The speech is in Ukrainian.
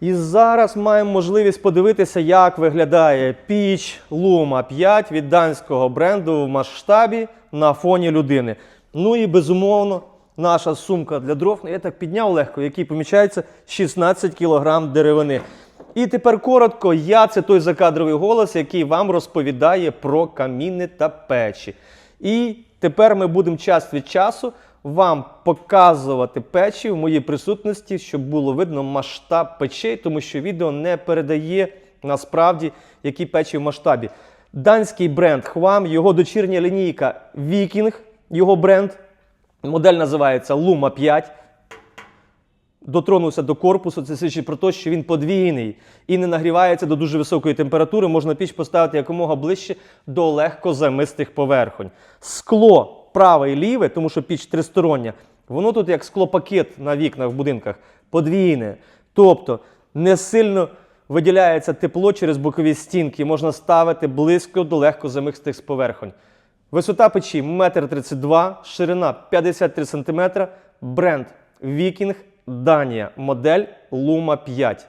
І зараз маємо можливість подивитися, як виглядає піч Luma 5 від данського бренду в масштабі на фоні людини. Ну і безумовно, наша сумка для дров. Я так підняв легко, який помічається 16 кг деревини. І тепер коротко, я це той закадровий голос, який вам розповідає про каміни та печі. І тепер ми будемо час від часу вам показувати печі в моїй присутності, щоб було видно масштаб печей, тому що відео не передає насправді, які печі в масштабі. Данський бренд Хвам, його дочірня лінійка Viking, його бренд. Модель називається Luma 5 дотронувся до корпусу, це свідчить про те, що він подвійний і не нагрівається до дуже високої температури. Можна піч поставити якомога ближче до легкозамистих поверхонь. Скло праве і ліве, тому що піч тристороння, воно тут як склопакет на вікнах в будинках, подвійне. Тобто не сильно виділяється тепло через бокові стінки, можна ставити близько до легкозамистих поверхонь. Висота печі 1,32 м, ширина 53 см, бренд Viking, Данія, модель Luma 5.